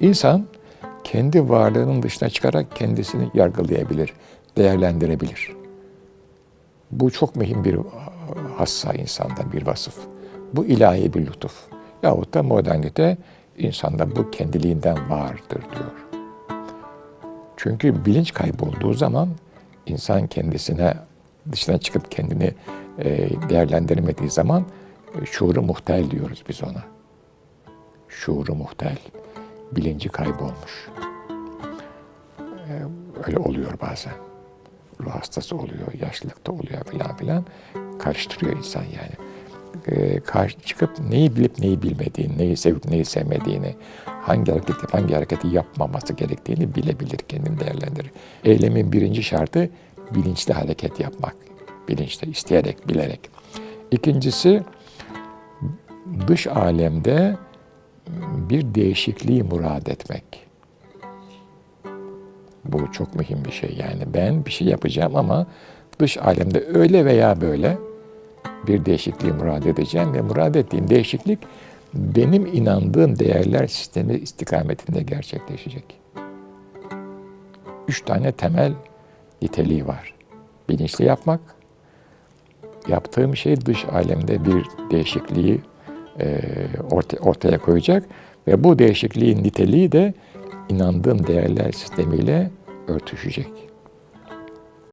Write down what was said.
İnsan kendi varlığının dışına çıkarak kendisini yargılayabilir, değerlendirebilir. Bu çok mühim bir hassa insanda bir vasıf. Bu ilahi bir lütuf. Yahut da modernite insanda bu kendiliğinden vardır diyor. Çünkü bilinç kaybolduğu zaman insan kendisine dışına çıkıp kendini e, değerlendirmediği zaman e, şuuru muhtel diyoruz biz ona. Şuuru muhtel, bilinci kaybolmuş. E, öyle oluyor bazen. Ruh hastası oluyor, yaşlılıkta oluyor filan filan. Karıştırıyor insan yani. E, karşı çıkıp neyi bilip neyi bilmediğini, neyi sevip neyi sevmediğini, hangi hareketi hangi hareketi yapmaması gerektiğini bilebilir, kendini değerlendirir. Eylemin birinci şartı bilinçli hareket yapmak. Bilinçli, isteyerek, bilerek. İkincisi dış alemde bir değişikliği murad etmek. Bu çok mühim bir şey. Yani ben bir şey yapacağım ama dış alemde öyle veya böyle bir değişikliği murad edeceğim ve murad ettiğim değişiklik benim inandığım değerler sistemi istikametinde gerçekleşecek. Üç tane temel niteliği var. Bilinçli yapmak, yaptığım şey dış alemde bir değişikliği e, orta, ortaya koyacak ve bu değişikliğin niteliği de inandığım değerler sistemiyle örtüşecek.